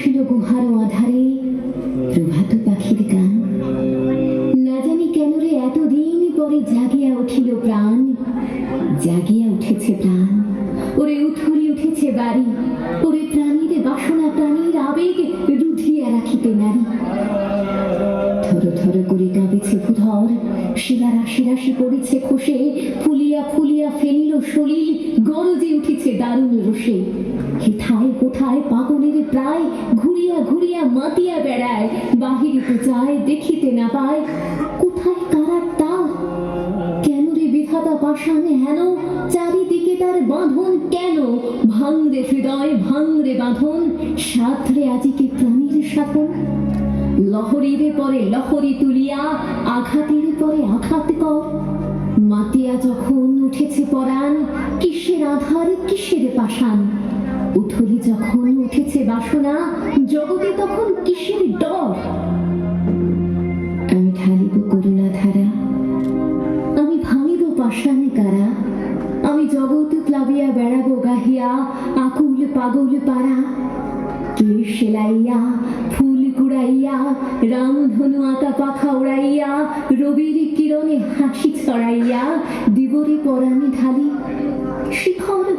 উষ্ণ গুহার আধারে প্রভাত পাখির গান। না জানি কেন রে এতদিন পরে জাগিয়া উঠিল প্রাণ। জাগিয়া উঠেছে প্রাণ। ওরে উথলি উঠেছে বাড়ি। ওরে প্রাণীর বাসনা, প্রাণীর আবেগ রুধিয়া রাখিতে নারী। থর থর করে কাঁপেছে ভূধর। শিলা রাশি রাশি পড়েছে খসে। ফুলিয়া ফুলিয়া ফেনিল শরীর গরজে উঠেছে দারুণ রসে হেথায় কোথায় পাগলের প্রায় ঘুরিয়া ঘুরিয়া মাতিয়া বেড়ায়, বাহিরিতে যায়, দেখিতে না পায়। কোথায় কারার তার কেন রে বিধাতা পাষাণ হেন? চারিদিকে তার বাঁধন কেন? ভাঙরে হৃদয়, ভাঙরে বাঁধন। সাঁতরে আজিকে প্রাণীর সাধন লহরীরে পরে লহরী তুলিয়া, আঘাতের পরে আঘাত কর। মাতিয়া যখন উঠেছে পরাণ, কিসের আধার, কিসের পাষাণ? উথলি যখন উঠেছে বাসনা, জগতে তখন কিসের ডর? আমি ঢালিব করুণা ধারা আমি ভাঙিব পাষাণে কারা, আমি জগৎ প্লাবিয়া বেড়াবো গাহিয়া, আকুল পাগল পাড়া। কে সেলাইয়া, ফুল কুড়াইয়া, রামধনু আঁকা পাখা উড়াইয়া, রবির কিরণে হাসি ছড়াইয়া দিবরে পরাণে ঢালি।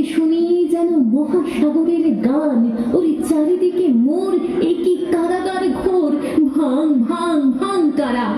হতে শুনি যেন মহাসাগরের গান, ওরে চারিদিকে মোর একই কারাগার ঘোর। ভাং ভাং ভাং কারা